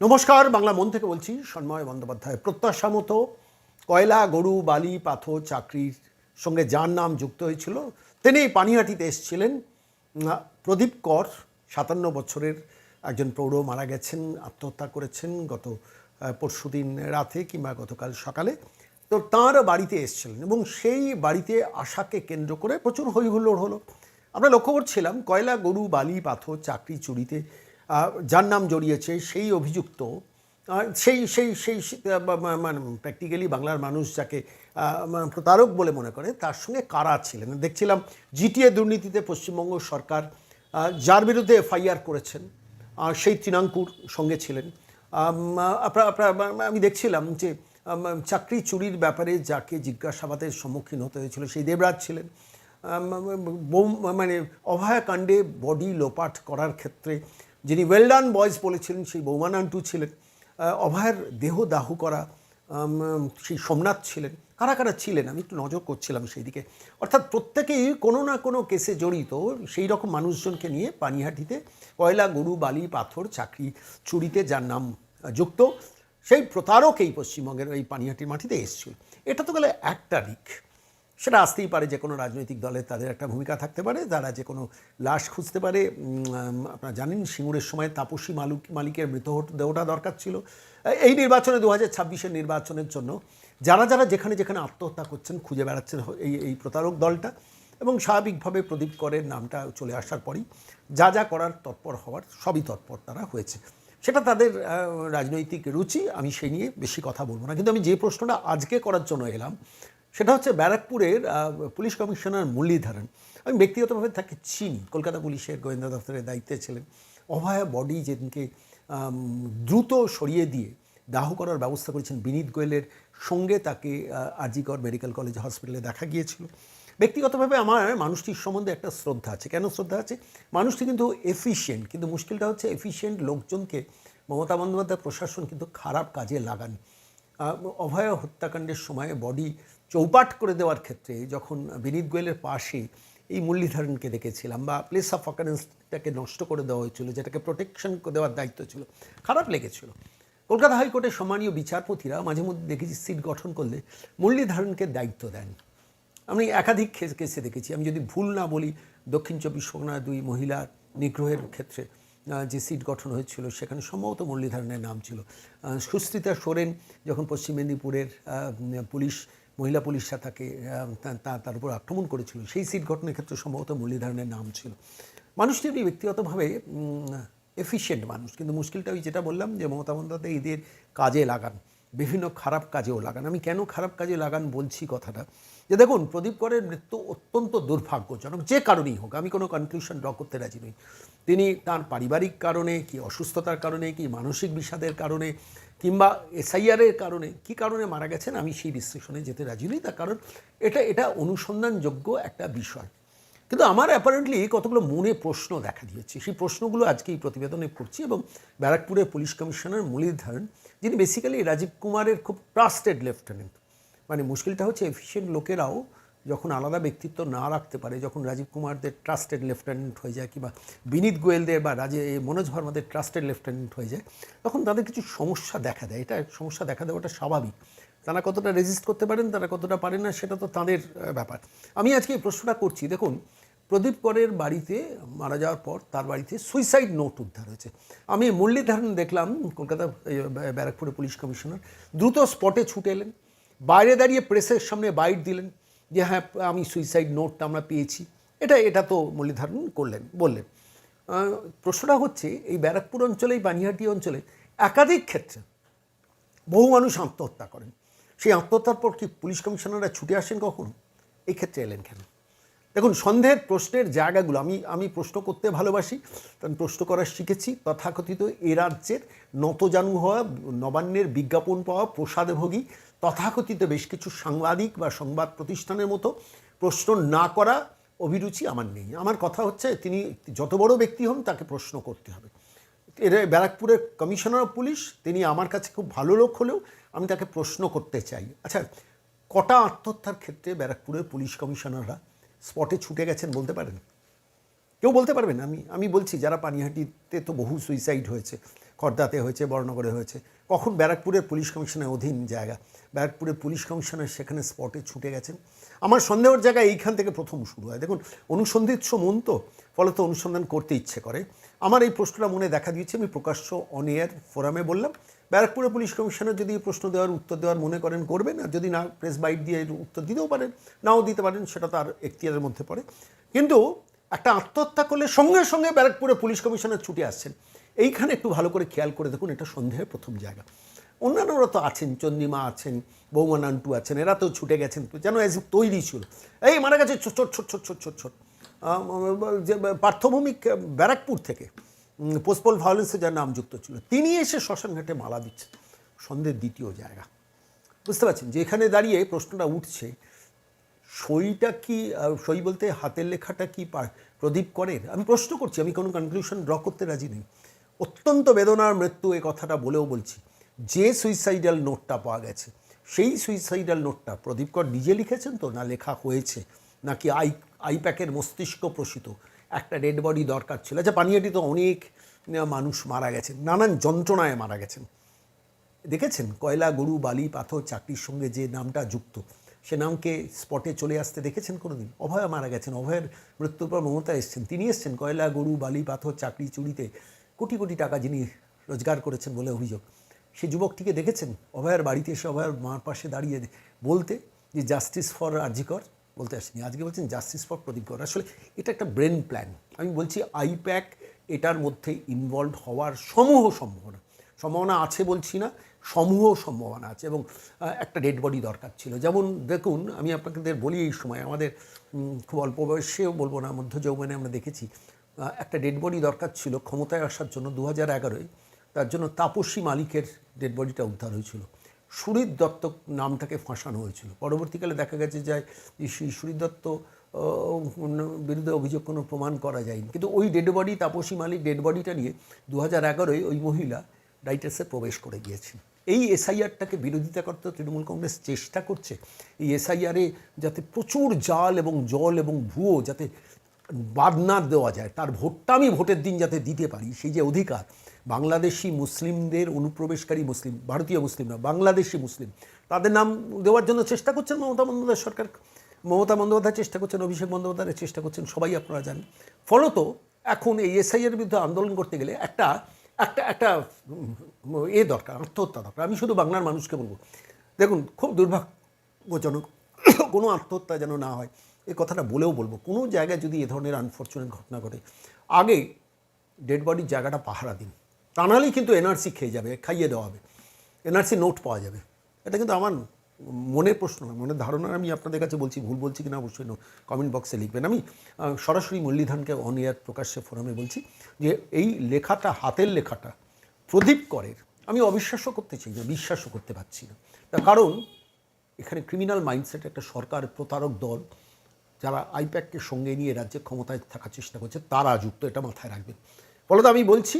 নমস্কার, বাংলা মন থেকে বলছি, সন্ময় বন্দ্যোপাধ্যায়। প্রত্যাশা মতো কয়লা, গরু, বালি, পাথর চাকরির সঙ্গে যার নাম যুক্ত হয়েছিল, তিনি পানিহাটিতে এসেছিলেন। প্রদীপ কর, সাতান্ন বছরের একজন প্রৌঢ় মারা গেছেন, আত্মহত্যা করেছেন গত পরশুদিন রাতে কিংবা গতকাল সকালে। তো তাঁর বাড়িতে এসেছিলেন এবং সেই বাড়িতে আশাকে কেন্দ্র করে প্রচুর হৈহুল্লোড় হলো। আমরা লক্ষ্য করছিলাম, কয়লা, গরু, বালি, পাথর, চাকরি, চুরিতে যার নাম জড়িয়েছে সেই অভিযুক্ত সেই সেই সেই মানে প্র্যাকটিক্যালি বাংলার মানুষ যাকে মানে প্রতারক বলে মনে করে তার সঙ্গে কারা ছিলেন? দেখছিলাম জিটিএ দুর্নীতিতে পশ্চিমবঙ্গ সরকার যার বিরুদ্ধে এফআইআর করেছেন সেই তৃণাঙ্কুর সঙ্গে ছিলেন। আম, আপনার আপনার আমি দেখছিলাম যে চাকরি চুরির ব্যাপারে যাকে জিজ্ঞাসাবাদের সম্মুখীন হতে হয়েছিল সেই দেবরাজ ছিলেন। মানে অভয়াকাণ্ডে বডি লোপাট করার ক্ষেত্রে যিনি ওয়েলডান বয়েজ বলেছিলেন, সেই বৌমানান্টু ছিলেন। অভয়ের দেহ দাহ করা সেই সোমনাথ ছিলেন। কারা কারা ছিলেন? আমি একটু নজর করছিলাম সেই দিকে অর্থাৎ প্রত্যেকেই কোনো না কোনো কেসে জড়িত, সেই রকম মানুষজনকে নিয়ে পানিহাটিতে কয়লা, গরু, বালি, পাথর, চাকরি, চুরিতে যার নাম যুক্ত, সেই প্রতারক এই পশ্চিমবঙ্গের, এই পানিহাটির মাটিতে এসেছিল। এটা তো গেলে একটা দিক। সেটা আসতেই পারে যে কোনো রাজনৈতিক দলের তাদের একটা ভূমিকা থাকতে পারে, তারা যে কোনো লাশ খুঁজতে পারে। আপনারা জানেন সিঙ্গুরের সময় তাপসী মালুক, মালিকের মৃত দেহটা দরকার ছিল। এই নির্বাচনে দু হাজার ছাব্বিশের নির্বাচনের জন্য যারা যারা যেখানে যেখানে আত্মহত্যা করছেন খুঁজে বেড়াচ্ছেন এই এই প্রতারক দলটা এবং স্বাভাবিকভাবে প্রদীপ করের নামটা চলে আসার পরই যা যা করার তৎপর হওয়ার সবই তৎপর তারা হয়েছে। সেটা তাদের রাজনৈতিক রুচি, আমি সেই নিয়ে বেশি কথা বলব না। কিন্তু আমি যে প্রশ্নটা আজকে করার জন্য এলাম সেটা হচ্ছে ব্যারাকপুরের পুলিশ কমিশনার মুরলীধরন। আমি ব্যক্তিগতভাবে তাকে চিনি। কলকাতা পুলিশের গোয়েন্দা দপ্তরের দায়িত্বে ছিলেন। অভয়া বডি যেদিনকে দ্রুত সরিয়ে দিয়ে দাহ করার ব্যবস্থা করেছেন বিনীত গোয়েলের সঙ্গে তাকে আরজিকর মেডিকেল কলেজ হসপিটালে দেখা গিয়েছিল। ব্যক্তিগতভাবে আমার মানুষটির সম্বন্ধে একটা শ্রদ্ধা আছে। কেন শ্রদ্ধা আছে? মানুষটি কিন্তু এফিশিয়েন্ট কিন্তু মুশকিলটা হচ্ছে এফিশিয়েন্ট লোকজনকে মমতা বন্দ্যোপাধ্যায় প্রশাসন কিন্তু খারাপ কাজে লাগান অভয় হত্যাকাণ্ডের সময় বডি চৌপাট করে দেওয়ার ক্ষেত্রে যখন বিনীত গোয়েলের পাশে এই মুরলীধরনকে দেখেছিলাম বা প্লেস অফ অকারেন্সটাকে নষ্ট করে দেওয়া হয়েছিল, যেটাকে প্রোটেকশন দেওয়ার দায়িত্ব ছিল, খারাপ লেগেছিল। কলকাতা হাইকোর্টের সম্মানীয় বিচারপতিরা মাঝে মধ্যে দেখেছি সিট গঠন করলে মুরলীধরনকে দায়িত্ব দেন। আমি একাধিক কেস- দেখেছি। আমি যদি ভুল না বলি, দক্ষিণ চব্বিশ পরগনা দুই মহিলার নিগ্রহের ক্ষেত্রে যে সিট গঠন হয়েছিল, সেখানে সম্ভবত মুরলীধরনের নাম ছিল। সুস্মিতা সোরেন যখন পশ্চিম মেদিনীপুরের পুলিশ, মহিলা পুলিশরা তাকে তার উপর আক্রমণ করেছিল, সেই সিট গঠনের ক্ষেত্রে সম্ভবত মুরলীধরনের নাম ছিল। মানুষটি এমনি ব্যক্তিগতভাবে এফিসিয়েন্ট মানুষ, কিন্তু মুশকিলটা ওই যেটা বললাম যে মমতা বন্দ্যোপাধ্যায় এদের কাজে লাগান। বিভিন্ন খারাপ কাজেও লাগান। আমি কেন খারাপ কাজে লাগান বলছি কথাটা? যে দেখুন, প্রদীপ করের মৃত্যু অত্যন্ত দুর্ভাগ্যজনক, যে কারণেই হোক, আমি কোনো কনক্লুশন ড্র করতে রাজি নই। তিনি তার পারিবারিক কারণে, কি অসুস্থতার কারণে, কি মানসিক বিষাদের কারণে, কিংবা এসআইআরের কারণে, কি কারণে মারা গেছেন, আমি সেই বিশ্লেষণে যেতে রাজি নই। তার কারণ এটা এটা অনুসন্ধানযোগ্য একটা বিষয়। কিন্তু আমার অ্যাপারেন্টলি কতগুলো মনে প্রশ্ন দেখা দিয়েছে। সেই প্রশ্নগুলো আজকে এই প্রতিবেদনে করছি এবং ব্যারাকপুরের পুলিশ কমিশনার মুরলীধরন যিনি বেসিক্যালি রাজীব কুমারের খুব ট্রাস্টেড লেফটেন্যান্ট মানে মুশকিলটা হচ্ছে এফিসিয়েন্ট লোকেরাও যখন আলাদা ব্যক্তিত্ব না রাখতে পারে, যখন রাজীব কুমারদের ট্রাস্টেড লেফটেন্যান্ট হয়ে যায় কিংবা বিনীত গোয়েলদের বা রাজে, মনোজ ভার্মাদের ট্রাস্টেড লেফটেন্যান্ট হয়ে যায়, তখন তাদের কিছু সমস্যা দেখা দেয়। এটা সমস্যা দেখা দেওয়াটা স্বাভাবিক। তারা কতটা রেজিস্ট করতে পারেন, তারা কতটা পারেন না, সেটা তো তাদের ব্যাপার। আমি আজকে এই প্রশ্নটা করছি। দেখুন প্রদীপ করের বাড়িতে মারা যাওয়ার পর তার বাড়িতে সুইসাইড নোট উদ্ধার হয়েছে। আমি মুরলীধরন দেখলাম কলকাতা এই, ব্য- ব্যারাকপুরের পুলিশ কমিশনার দ্রুত স্পটে ছুটে এলেন। বাইরে দাঁড়িয়ে প্রেসের সামনে বাইট দিলেন যে হ্যাঁ আমি সুইসাইড নোটটা আমরা পেয়েছি। এটা এটা তো মুরলীধরন করলেন বললেন। প্রশ্নটা হচ্ছে এই ব্যারাকপুর অঞ্চলে এই বানিহাটি অঞ্চলে একাধিক ক্ষেত্রে বহু মানুষ আত্মহত্যা করেন। সেই আত্মহত্যার পর কি পুলিশ কমিশনাররা ছুটে আসেন কখনো? এই ক্ষেত্রে এলেন কেন? দেখুন, সন্দেহের প্রশ্নের জায়গাগুলো, আমি আমি প্রশ্ন করতে ভালোবাসি, কারণ প্রশ্ন করা শিখেছি, তথাকথিত এ রাজ্যের নতজানু হওয়া, নবান্নের বিজ্ঞাপন পাওয়া, প্রসাদভোগী, তথাকথিত বেশ কিছু সাংবাদিক বা সংবাদ প্রতিষ্ঠানের মতো, প্রশ্ন না করা অভিরুচি আমার নেই। আমার কথা হচ্ছে, তিনি যত বড় ব্যক্তি হন, তাকে প্রশ্ন করতে হবে। এর ব্যারাকপুরের কমিশনার অফ পুলিশ, তিনি আমার কাছে খুব ভালো লোক হলেও, আমি তাকে প্রশ্ন করতে চাই। আচ্ছা কটা আত্মহত্যার ক্ষেত্রে ব্যারাকপুরের পুলিশ কমিশনাররা স্পটে ছুটে গেছেন বলতে পারেন? কেউ বলতে পারবেন আমি আমি বলছি, যারা পানিহাটিতে তো বহু সুইসাইড হয়েছে, খর্দাতে হয়েছে বর্ণগরে হয়েছে, কখন ব্যারাকপুরের পুলিশ কমিশনের অধীন জায়গা? ব্যারাকপুরের পুলিশ কমিশনার সেখানে স্পটে ছুটে গেছেন। আমার সন্দেহের জায়গা এইখান থেকে প্রথম শুরু হয়। দেখুন অনুসন্ধিৎস মন তো, ফলত অনুসন্ধান করতে ইচ্ছে করে। আমার এই প্রশ্নটা মনে দেখা দিয়েছে, আমি প্রকাশ্য অন এয়ার ফোরামে বললাম। ব্যারাকপুরে পুলিশ কমিশনার যদি প্রশ্ন দেওয়ার উত্তর দেওয়ার মনে করেন, করবেন। আর যদি না, প্রেস বাইট দিয়ে উত্তর দিতেও পারেন, নাও দিতে পারেন, সেটা তার এখতিয়ারের মধ্যে পড়ে। কিন্তু একটা আত্মহত্যা করলে সঙ্গে সঙ্গে ব্যারাকপুরে পুলিশ কমিশনার ছুটে আসছেন। এইখানে একটু ভালো করে খেয়াল করে দেখুন, এটা সন্দেহের প্রথম জায়গা। অন্যান্যরা তো আছেন, চন্দ্রিমা আছেন, বৌমা নান্টু আছেন, এরা তো ছুটে গেছেন, যেন এজ তৈরি ছিল। এই মারা গেছে ছোট ছোট ছোট ছোট ছোট ছোট পার্থভূমিক ব্যারাকপুর থেকে। পোস্টপল ভায়োলেন্সে যার নাম যুক্ত ছিল। তিনি এসে শ্মশানঘাটে মালা দিচ্ছেন। সন্দেহের দ্বিতীয় জায়গা। বুঝতে পারছেন? যে এখানে দাঁড়িয়ে প্রশ্নটা উঠছে, সইটা কি সই বলতে হাতের লেখাটা কি প্রদীপ করের? আমি প্রশ্ন করছি, আমি কোনো কনক্লুশন ড্র করতে রাজি নেই। অত্যন্ত বেদনার মৃত্যু এ কথাটা বলেও বলছি, যে সুইসাইডাল নোটটা পাওয়া গেছে, সেই সুইসাইডাল নোটটা প্রদীপ কর নিজে লিখেছেন তো? না লেখা হয়েছে? নাকি আই, আইপ্যাকের মস্তিষ্ক প্রসিত? একটা ডেড বডি দরকার ছিল। আচ্ছা পানিয়াটি তো অনেক মানুষ মারা গেছেন, নানান যন্ত্রণায় মারা গেছেন। দেখেছেন, কয়লা, গরু, বালি, পাথর, চাকরির সঙ্গে যে নামটা যুক্ত, সে নামকে স্পটে চলে আসতে দেখেছেন কোনোদিন? অভয়া মারা গেছেন, অভয়ের মৃত্যুর পর মমতা এসছেন, তিনি এসছেন, কয়লা, গরু, বালি, পাথর, চাকরি, চুরিতে, কোটি কোটি টাকা যিনি রোজগার করেছেন বলে অভিযোগ। সে যুবকটিকে দেখেছেন, অভয়ার বাড়িতে এসে অভয়ার মার পাশে দাঁড়িয়ে বলতে যে জাস্টিস ফর আরজিকর বলতে আসেনি। আজকে বলছেন জাস্টিস ফর প্রদীপ কর আসলে এটা একটা ব্রেন প্ল্যান আমি বলছি আইপ্যাক এটার মধ্যে ইনভলভ হওয়ার সমূহ সম্ভাবনা। সম্ভাবনা আছে বলছি না, সমূহ সম্ভাবনা আছে এবং একটা ডেড বডি দরকার ছিল। যেমন দেখুন, আমি আপনাদের বলি এই সময়, আমাদের খুব অল্প বয়সেও বলব না মধ্য যৌবনে আমরা দেখেছি একটা ডেড বডি দরকার ছিল ক্ষমতায় আসার জন্য দু হাজার এগারোয়। তার জন্য তাপসী মালিকের ডেড বডিটা উদ্ধার হয়েছিল। সুরিত দত্ত নামটাকে ফাঁসানো হয়েছিল। পরবর্তীকালে দেখা গেছে যে সুরিত দত্ত বিরুদ্ধে অভিযোগ কোনো প্রমাণ করা যায়নি। কিন্তু ওই dead body Tapasi Malik dead বডিটা নিয়ে দু হাজার এগারোয় ওই মহিলা রাইটার্সে প্রবেশ করে গিয়েছেন এই এসআইআরটাকে বিরোধিতা করতে তৃণমূল কংগ্রেস চেষ্টা করছে। এই এসআইআরে যাতে প্রচুর জাল এবং জল এবং ভুয়ো যাতে বাদ না দেওয়া যায়, তার ভোটটা আমি ভোটের দিন যাতে দিতে পারি, সেই যে অধিকার, বাংলাদেশি মুসলিমদের অনুপ্রবেশকারী মুসলিম, ভারতীয় মুসলিম না, বাংলাদেশি মুসলিম, তাদের নাম দেওয়ার জন্য চেষ্টা করছেন মমতা বন্দ্যোপাধ্যায় সরকার। মমতা বন্দ্যোপাধ্যায় চেষ্টা করছেন, অভিষেক বন্দ্যোপাধ্যায় চেষ্টা করছেন, সবাই আপনারা জানেন। ফলত এখন এই এসআইয়ের বিরুদ্ধে আন্দোলন করতে গেলে একটা একটা একটা এ দরকার, আত্মহত্যা দরকার। আমি শুধু বাংলার মানুষকে বলব, দেখুন, খুব দুর্ভাগ্যজনক, কোনো আত্মহত্যা যেন না হয়। এই কথাটা বলেও বলব। কোনো জায়গায় যদি এ ধরনের আনফর্চুনেট ঘটনা ঘটে, আগে ডেড বডির জায়গাটা পাহারা দিন। তা কিন্তু এনআরসি খেয়ে যাবে, খাইয়ে দেওয়া হবে। এনআরসি নোট পাওয়া যাবে। এটা কিন্তু আমার মনের প্রশ্ন মনের ধারণা আমি আপনাদের কাছে বলছি, ভুল বলছি কিনা অবশ্যই কমেন্ট বক্সে লিখবেন। আমি সরাসরি মুরলীধনকে অন এয়ার প্রকাশ্যে ফোরামে বলছি যে, এই লেখাটা, হাতের লেখাটা প্রদীপ করের, আমি অবিশ্বাসও করতে চাই না, বিশ্বাসও করতে পারছি না। তার কারণ, এখানে ক্রিমিনাল মাইন্ডসেট একটা সরকার, প্রতারক দল যারা আইপ্যাককে সঙ্গে নিয়ে রাজ্যে ক্ষমতায় থাকার চেষ্টা করছে, তারা যুক্ত, এটা মাথায় রাখবেন। ফলত আমি বলছি,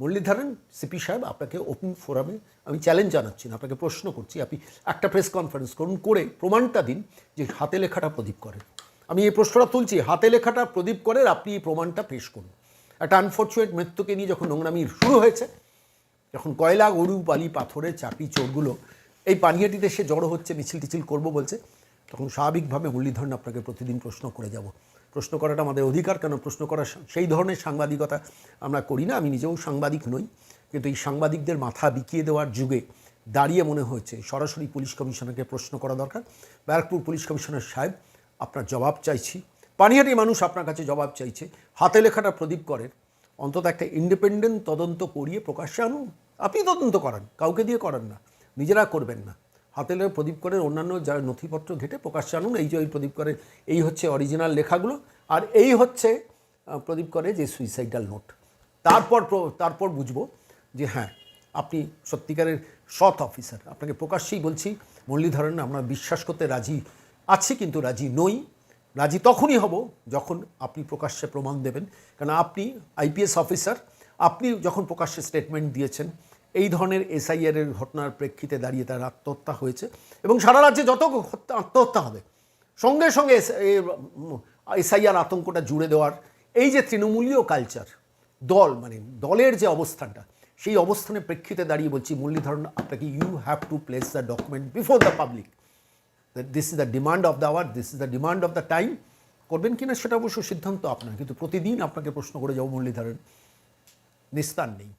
মুরলীধরন সিপি সাহেব, আপনাকে ওপেন ফোরামে আমি চ্যালেঞ্জ জানাচ্ছি না, আপনাকে প্রশ্ন করছি, আপনি একটা প্রেস কনফারেন্স করুন, করে প্রমাণটা দিন যে হাতে লেখাটা প্রদীপ করেন আমি এই প্রশ্নটা তুলছি, হাতে লেখাটা প্রদীপ করেন আপনি এই প্রমাণটা পেশ করুন। একটা আনফর্চুনেট মৃত্যুকে নিয়ে যখন নোংরামি শুরু হয়েছে, যখন কয়লা, গরু, বালি, পাথরের চাকরি চোরগুলো, এই পানিয়াটিতে সে জড়ো হচ্ছে মিছিল টিছিল করব বলছে তখন স্বাভাবিকভাবে মুরলীধরন আপনাকে প্রতিদিন প্রশ্ন করে যাব। প্রশ্ন করাটা আমাদের অধিকার, কেন প্রশ্ন করা সেই ধরনের সাংবাদিকতা আমরা করি না। আমি নিজেও সাংবাদিক নই। কিন্তু এই সাংবাদিকদের মাথা বিকিয়ে দেওয়ার যুগে দাঁড়িয়ে মনে হয়েছে, সরাসরি পুলিশ কমিশনারকে প্রশ্ন করা দরকার। ব্যারাকপুর পুলিশ কমিশনার সাহেব, আপনার জবাব চাইছি। পানিহাটি মানুষ আপনার কাছে জবাব চাইছে। হাতে লেখাটা প্রদীপ করেন। অন্তত একটা ইন্ডিপেন্ডেন্ট তদন্ত করিয়ে প্রকাশ্যে আনুন। আপনি তদন্ত করান, কাউকে দিয়ে করান না। নিজেরা করবেন না। হাতে লেখা প্রদীপ করের অন্যান্য যারা নথিপত্র ঘেটে প্রকাশ্যে আনুন, এই যে ওই প্রদীপ করের, এই হচ্ছে অরিজিনাল লেখাগুলো, আর এই হচ্ছে প্রদীপ করে যে সুইসাইডাল নোট তারপর তারপর বুঝব যে হ্যাঁ আপনি সত্যিকারের সৎ অফিসার আপনাকে প্রকাশ্যেই বলছি, মুরলীধরন, আমরা বিশ্বাস করতে রাজি আছি, কিন্তু রাজি নই। রাজি তখনই হব যখন আপনি প্রকাশ্যে প্রমাণ দেবেন। কারণ আপনি আইপিএস অফিসার আপনি যখন প্রকাশ্যে স্টেটমেন্ট দিয়েছেন এই ধরনের এসআইআর এর ঘটনার প্রেক্ষিতে দাঁড়িয়ে তার আত্মহত্যা হয়েছে এবং সারা রাজ্যে যত হত্যা- আত্মহত্যা হবে, সঙ্গে সঙ্গে এসআইআর আতঙ্কটা জুড়ে দেওয়ার এই যে তৃণমূলীয় কালচার দল মানে দলের যে অবস্থানটা, সেই অবস্থানে প্রেক্ষিতে দাঁড়িয়ে বলছি, মুরলীধরন, আপনাকে you have to place the document before the public this is the demand of the hour this is the demand of the time করবেন কিনা সেটা অবশ্য সিদ্ধান্ত আপনার, কিন্তু প্রতিদিন আপনাকে প্রশ্ন করে যাব মুরলীধরন নিস্তার নেই।